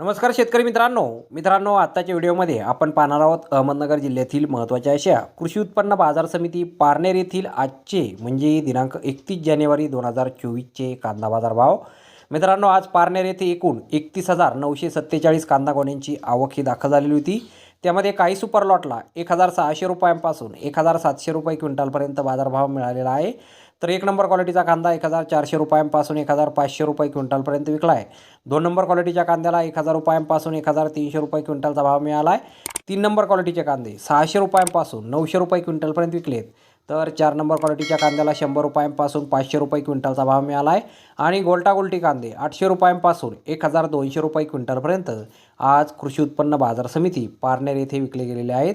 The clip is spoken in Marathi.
नमस्कार शेतकरी मित्रांनो. मित्रांनो आत्ताच्या व्हिडिओमध्ये आपण पाहणार आहोत अहमदनगर जिल्ह्यातील महत्त्वाच्या अशा कृषी उत्पन्न बाजार समिती पारनेर येथील आजचे म्हणजे दिनांक एकतीस जानेवारी दोन हजार चोवीसचे कांदा बाजार भाव मित्रांनो आज पारनेर येथे एकूण एकतीस हजार नऊशे सत्तेचाळीस कांदा गोण्यांची आवक ही दाखल झालेली होती. त्यामध्ये काही सुपर लॉटला एक हजार सहाशे रुपयांपासून एक हजार सातशे रुपये क्विंटलपर्यंत बाजारभाव मिळालेला आहे. तर एक नंबर क्वालिटीचा कांदा एक हजार चारशे रुपयांपासून एक हजार पाचशे रुपये क्विंटलपर्यंत विकला आहे दोन नंबर क्वालिटीच्या कांद्याला एक हजार रुपयांपासून एक हजार तीनशे रुपये क्विंटलचा भाव मिळाला आहे तीन नंबर क्वालिटीचे कांदे सहाशे रुपयांपासून नऊशे रुपये क्विंटलपर्यंत विकलेत. तर चार नंबर क्वालिटीच्या कांद्याला शंभर रुपयांपासून पाचशे रुपये क्विंटलचा भाव मिळाला आहे आणि गोल्टागोल्टी कांदे आठशे रुपयांपासून एक हजार दोनशे रुपये क्विंटलपर्यंत आज कृषी उत्पन्न बाजार समिती पारनेर येथे विकले गेलेले आहेत.